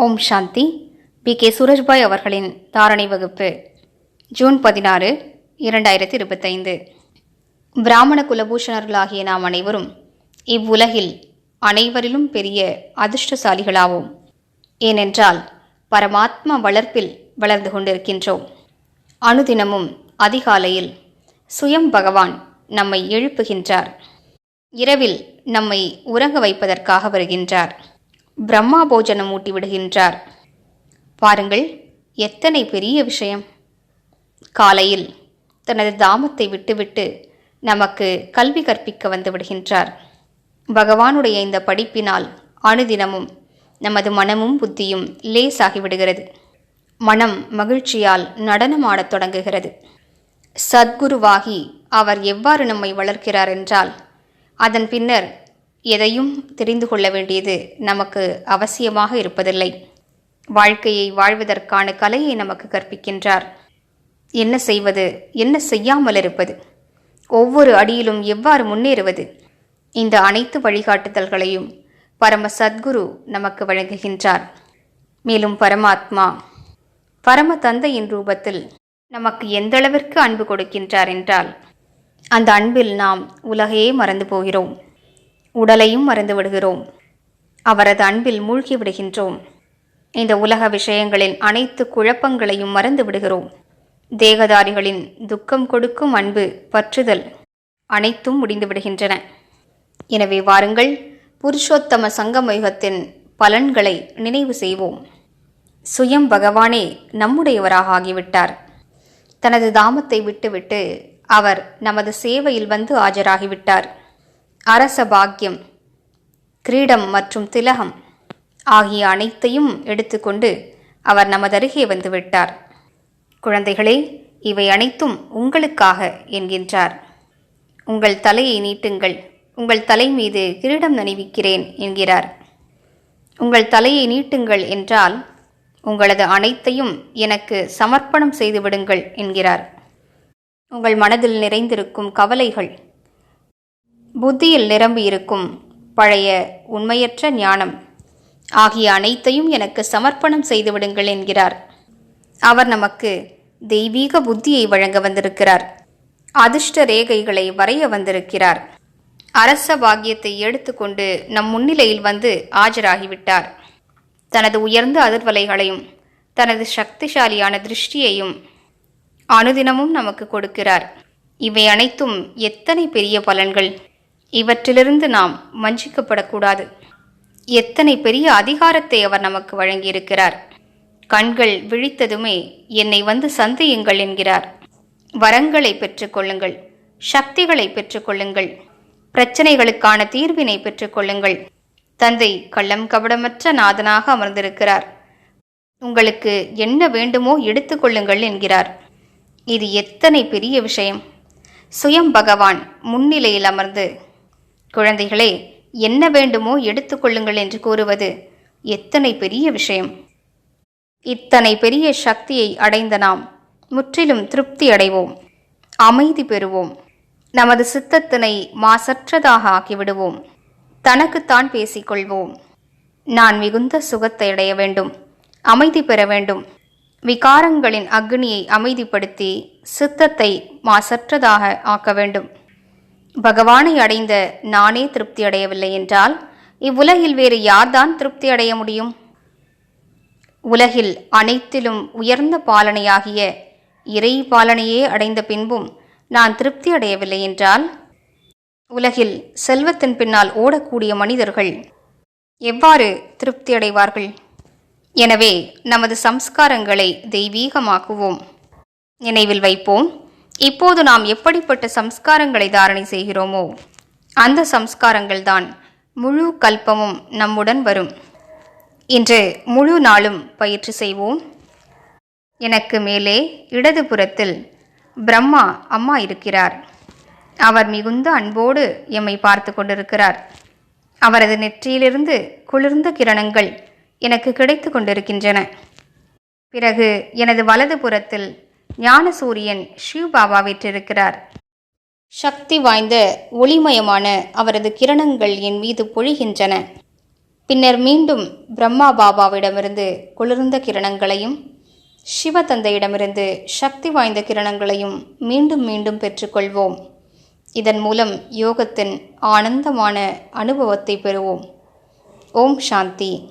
ஓம் சாந்தி. B. K. Surajbhai அவர்களின் தாரணை வகுப்பு ஜூன் பதினாறு இரண்டாயிரத்தி இருபத்தைந்து. பிராமண குலபூஷணர்களாகிய நாம் அனைவரும் இவ்வுலகில் அனைவரிலும் பெரிய அதிர்ஷ்டசாலிகளாவோம். ஏனென்றால் பரமாத்மா வளர்ப்பில் வளர்ந்து கொண்டிருக்கின்றோம். அனுதினமும் அதிகாலையில் சுயம் பகவான் நம்மை எழுப்புகின்றார். இரவில் நம்மை உறங்க வைப்பதற்காக வருகின்றார். பிரம்மா போஜனம் ஊட்டி விடுகின்றார். பாருங்கள் எத்தனை பெரிய விஷயம். காலையில் தனது தாமத்தை விட்டுவிட்டு நமக்கு கல்வி கற்பிக்க வந்து விடுகின்றார். பகவானுடைய இந்த படிப்பினால் அனுதினமும் நமது மனமும் புத்தியும் லேசாகிவிடுகிறது மனம் மகிழ்ச்சியால் நடனமாடத் தொடங்குகிறது. சத்குருவாகி அவர் எவ்வாறு நம்மை வளர்க்கிறார் என்றால் அதன் பின்னர் எதையும் தெரிந்து கொள்ள வேண்டியது நமக்கு அவசியமாக இருப்பதில்லை. வாழ்க்கையை வாழ்வதற்கான கலையை நமக்கு கற்பிக்கின்றார். என்ன செய்வது? என்ன செய்யாமல் இருப்பது? ஒவ்வொரு அடியிலும் எவ்வாறு முன்னேறுவது? இந்த அனைத்து வழிகாட்டுதல்களையும் பரம சத்குரு நமக்கு வழங்குகின்றார். மேலும் பரமாத்மா பரம தந்தையின் ரூபத்தில் நமக்கு எந்தளவிற்கு அன்பு கொடுக்கின்றார் என்றால் அந்த அன்பில் நாம் உலகையே மறந்து போகிறோம். உடலையும் மறந்து விடுகிறோம். அவரது அன்பில் மூழ்கி விடுகின்றோம். இந்த உலக விஷயங்களின் அனைத்து குழப்பங்களையும் மறந்து விடுகிறோம். தேகதாரிகளின் துக்கம் கொடுக்கும் அன்பு பற்றுதல் அனைத்தும் முடிந்து விடுகின்றன. எனவே வாருங்கள் புருஷோத்தம சங்கமயுகத்தின் பலன்களை நினைவு செய்வோம். சுயம் பகவானே நம்முடையவராக ஆகிவிட்டார். தனது தாமத்தை விட்டுவிட்டு அவர் நமது சேவையில் வந்து ஆஜராகிவிட்டார். அரச பாக்கியம் கிரீடம் மற்றும் திலகம் ஆகிய அனைத்தையும் எடுத்துக்கொண்டு அவர் நமதருகே வந்துவிட்டார். குழந்தைகளே இவை அனைத்தும் உங்களுக்காக என்கின்றார். உங்கள் தலையை நீட்டுங்கள். உங்கள் தலை மீது கிரீடம் நணிவிக்கிறேன் என்கிறார். உங்கள் தலையை நீட்டுங்கள் என்றால் உங்களது அனைத்தையும் எனக்கு சமர்ப்பணம் செய்துவிடுங்கள் என்கிறார். உங்கள் மனதில் நிறைந்திருக்கும் கவலைகள் புத்தியில் நிரம்பி இருக்கும் பழைய உண்மையற்ற ஞானம். ஆகிய அனைத்தையும் எனக்கு சமர்ப்பணம் செய்துவிடுங்கள் என்கிறார். அவர் நமக்கு தெய்வீக புத்தியை வழங்க வந்திருக்கிறார். அதிர்ஷ்ட ரேகைகளை வரைய வந்திருக்கிறார். அரச பாக்கியத்தை எடுத்துக்கொண்டு நம் முன்னிலையில் வந்து ஆஜராகிவிட்டார். தனது உயர்ந்த அதிர்வலைகளையும் தனது சக்திசாலியான திருஷ்டியையும் அனுதினமும் நமக்கு கொடுக்கிறார். இவை அனைத்தும் எத்தனை பெரிய பலன்கள்! இவற்றிலிருந்து நாம் வஞ்சிக்கப்படக்கூடாது. எத்தனை பெரிய அதிகாரத்தை அவர் நமக்கு வழங்கியிருக்கிறார். கண்கள் விழித்ததுமே என்னை வந்து சந்தியுங்கள் என்கிறார். வரங்களை பெற்றுக்கொள்ளுங்கள். சக்திகளை பெற்றுக்கொள்ளுங்கள். பிரச்சனைகளுக்கான தீர்வினை பெற்றுக்கொள்ளுங்கள். தந்தை கள்ளம் கபடமற்ற நாதனாக அமர்ந்திருக்கிறார். உங்களுக்கு என்ன வேண்டுமோ எடுத்துக்கொள்ளுங்கள் என்கிறார். இது எத்தனை பெரிய விஷயம். சுயம் பகவான் முன்னிலையில் அமர்ந்து குழந்தைகளே என்ன வேண்டுமோ எடுத்துக்கொள்ளுங்கள் என்று கூறுவது எத்தனை பெரிய விஷயம். இத்தனை பெரிய சக்தியை அடைந்த நாம் முற்றிலும் திருப்தி அடைவோம் அமைதி பெறுவோம் நமது சித்தத்தினை மாசற்றதாக ஆக்கிவிடுவோம் தனக்குத்தான் பேசிக்கொள்வோம். நான் மிகுந்த சுகத்தை அடைய வேண்டும் அமைதி பெற வேண்டும். விகாரங்களின் அக்னியை அமைதிப்படுத்தி சித்தத்தை மாசற்றதாக ஆக்க வேண்டும். பகவானை அடைந்த நானே திருப்தி அடையவில்லை என்றால் இவ்வுலகில் வேறு யார்தான் திருப்தி அடைய முடியும்? உலகில் அனைத்திலும் உயர்ந்த பாலனையாகிய இறை பாலனையே அடைந்த பின்பும் நான் திருப்தி அடையவில்லை என்றால் உலகில் செல்வத்தின் பின்னால் ஓடக்கூடிய மனிதர்கள் எவ்வாறு திருப்தி அடைவார்கள்? எனவே நமது சம்ஸ்காரங்களை தெய்வீகமாக்குவோம். நினைவில் வைப்போம். இப்போது நாம் எப்படிப்பட்ட சம்ஸ்காரங்களை தாரணை செய்கிறோமோ அந்த சம்ஸ்காரங்கள் தான் முழு கல்பமும் நம்முடன் வரும். இன்று முழு நாளும் பயிற்சி செய்வோம். எனக்கு மேலே இடதுபுறத்தில் பிரம்மா அம்மா இருக்கிறார். அவர் மிகுந்த அன்போடு எம்மை பார்த்து கொண்டிருக்கிறார். அவரது நெற்றியிலிருந்து குளிர்ந்த கிரணங்கள் எனக்கு கிடைத்து கொண்டிருக்கின்றன. பிறகு எனது வலது புறத்தில் ஞானசூரியன் ஷிவ் பாபா வீற்றிருக்கிறார். சக்தி வாய்ந்த ஒளிமயமான அவரது கிரணங்கள் என் மீது பொழிகின்றன. பின்னர் மீண்டும் பிரம்மா பாபாவிடமிருந்து குளிர்ந்த கிரணங்களையும் சிவதந்தையிடமிருந்து சக்தி வாய்ந்த கிரணங்களையும் மீண்டும் மீண்டும் பெற்றுக்கொள்வோம் இதன் மூலம் யோகத்தின் ஆனந்தமான அனுபவத்தை பெறுவோம். ஓம் சாந்தி.